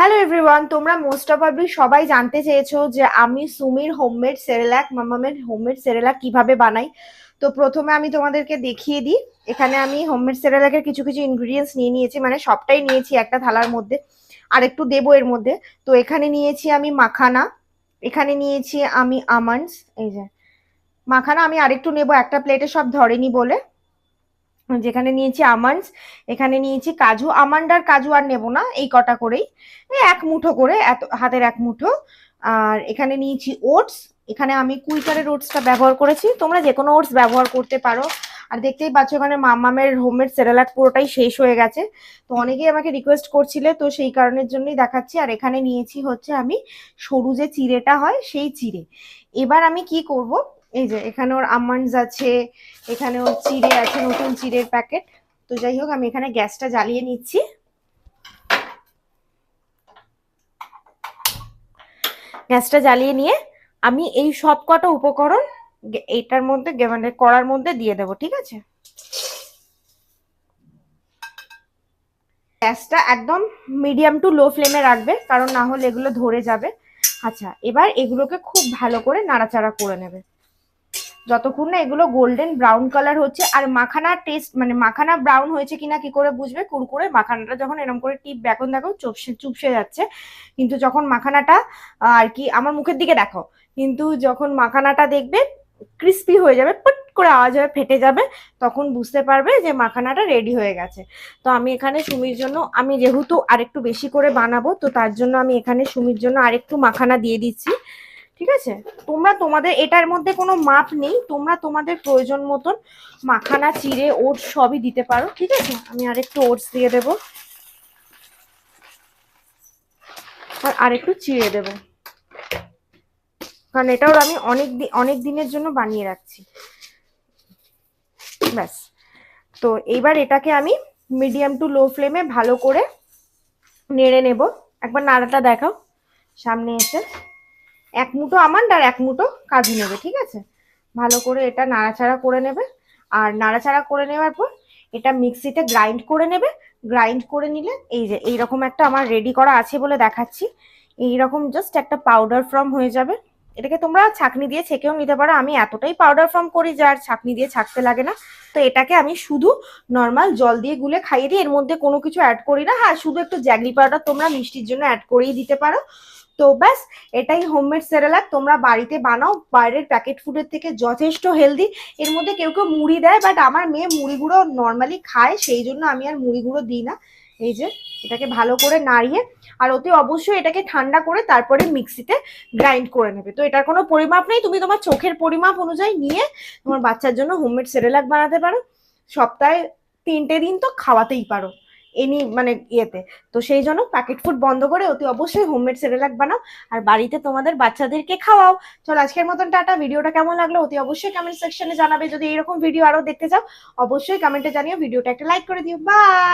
Hello everyone তোমরা most of probably সবাই জানতে চেয়েছো যে আমি সুমির হোমমেড সেরেলাক মামামের হোমমেড সেরেলাক কীভাবে বানাই। তো প্রথমে আমি তোমাদেরকে দেখিয়ে দিই। এখানে আমি হোমমেড সেরেলাকের কিছু কিছু ইনগ্রিডিয়েন্টস নিয়ে নিয়েছি মানে সবটাই নিয়েছি একটা থালার মধ্যে। আর একটু দেবো এর মধ্যে। তো এখানে নিয়েছি আমি মাখানা, এখানে নিয়েছি আমি আমন্ডস এই যে। মাখানা আমি আরেকটু নেব, একটা প্লেটে সব ধরেনি বলে। যেখানে নিয়েছি আমন্ডস এখানে নিয়েছি কাজু আমন্ড আর কাজু আর নেব না, এই কটা করেই। এক মুঠো করে, এত, হাতের এক মুঠো। আর এখানে নিয়েছি ওটস এখানে আমি কুইকারের ওটসটা ব্যবহার করেছি। তোমরা যে কোনো ওটস ব্যবহার করতে পারো। আর দেখতেই পাচ্ছ এখানে মামামের হোমমেড সেরেলাক পুরোটাই শেষ হয়ে গেছে। তো অনেকেই আমাকে রিকোয়েস্ট করছিলে, তো সেই কারণের জন্যই দেখাচ্ছি। আর এখানে নিয়েছি হচ্ছে আমি সরু যে চিড়েটা হয়, সেই চিড়ে। এবার আমি কি করব? এই যে, এখানে ওর আমন্ডস আছে, এখানে ওর চিড়ে আছে, নতুন চিড়ের প্যাকেট তো যাই হোক, আমি এখানে গ্যাসটা জ্বালিয়ে নিচ্ছি। গ্যাসটা জ্বালিয়ে নিয়ে আমি এই সব কটা উপকরণ এইটার মধ্যে মানে কড়ার মধ্যে দিয়ে দেবো, ঠিক আছে? গ্যাসটা একদম মিডিয়াম টু লো ফ্লেমে রাখবে, কারণ না হলে এগুলো ধরে যাবে। আচ্ছা এবার এগুলোকে খুব ভালো করে নাড়াচাড়া করে নেবে। যতক্ষণ না এগুলো গোল্ডেন ব্রাউন কালার হচ্ছে, আর মাখানার টেস্ট মানে মাখানা ব্রাউন হয়েছে কিনা কি করে বুঝবে? কুরকুরে মাখানাটা যখন এরকম করে টিপ এখন দেখো, চুপসে চুপসে যাচ্ছে। কিন্তু যখন মাখানাটা, আর কি, আমার মুখের দিকে দেখো, কিন্তু যখন মাখানাটা দেখবে ক্রিস্পি হয়ে যাবে, পট করে আওয়াজ হবে ফেটে যাবে, তখন বুঝতে পারবে যে মাখানাটা রেডি হয়ে গেছে। তো আমি এখানে সুমির জন্য, আমি যেহেতু আরেকটু বেশি করে বানাবো, তো তার জন্য আমি এখানে সুমির জন্য আরেকটু মাখানা দিয়ে দিচ্ছি। ঠিক আছে? তোমরা তোমাদের, এটার মধ্যে কোনো মাপ নেই। তোমরা তোমাদের প্রয়োজন মতন মাখানা, চিড়ে, ওটস সবই দিতে পারো, ঠিক আছে? আমি আরেকটু ওটস দিয়ে দেব। আর আরেকটু চিড়ে দেব। কারণ এটাও আমি অনেক অনেক দিনের জন্য বানিয়ে রাখছি। ব্যাস। তো এইবার এটাকে আমি মিডিয়াম টু লো ফ্লেমে ভালো করে নেড়ে নেব। একবার নাড়াটা দেখাও। সামনে এসে। এক মুঠো আমন্ড আর এক মুঠো কাজু নেবে, ঠিক আছে? ভালো করে এটা নাড়াচাড়া করে নেবে। আর নাড়াচাড়া করে নেওয়ার পর এটা মিক্সিতে গ্রাইন্ড করে নেবে। গ্রাইন্ড করে নিলে এই যে, এইরকম একটা আমার রেডি করা আছে বলে দেখাচ্ছি। এইরকম জাস্ট একটা পাউডার ফর্ম হয়ে যাবে। এটাকে তোমরা ছাকনি দিয়ে ছেঁকেও নিতে পারো। আমি এতটাই পাউডার ফর্ম করি যে আর ছাকনি দিয়ে ছাকতে লাগে না। তো এটাকে আমি শুধু নর্মাল জল দিয়ে গুলে খাইয়ে দিই এর মধ্যে কোনো কিছু অ্যাড করি না। হ্যাঁ শুধু একটু জ্যাগলি পাউডার তোমরা মিষ্টির জন্য অ্যাড করেই দিতে পারো। তো ব্যাস, এটাই হোমমেড সেরেলাক তোমরা বাড়িতে বানাও, বাইরের প্যাকেট ফুডের থেকে যথেষ্ট হেলদি এর মধ্যে কেউ কেউ মুড়ি দেয় বাট আমার মেয়ে মুড়ি গুঁড়ো নর্মালি খায়, সেই জন্য আমি আর মুড়ি গুঁড়ো দিই না। এই যে, এটাকে ভালো করে নাড়িয়ে, আর অতি অবশ্যই এটাকে ঠান্ডা করে তারপরে মিক্সিতে গ্রাইন্ড করে নেবে। তো এটার কোনো পরিমাপ নেই, তুমি তোমার চোখের পরিমাপ অনুযায়ী নিয়ে তোমার বাচ্চার জন্য হোমমেড সেরেলাক বানাতে পারো। সপ্তাহে তিনটে দিন তো খাওয়াতেই পারো। এনি মানে ইয়েতে। তো সেই জন্য প্যাকেট ফুড বন্ধ করে অতি অবশ্যই হোমমেড সেরেলাক বানাও। আর বাড়িতে তোমাদের বাচ্চাদেরকে খাওয়াও। চলো আজকের মতন টাটা। ভিডিওটা কেমন লাগল অতি অবশ্যই কমেন্ট সেকশনে জানাবে। যদি এরকম ভিডিও আরও দেখতে চাও, অবশ্যই কমেন্টে জানিও। ভিডিওটা একটা লাইক করে দিও। বাই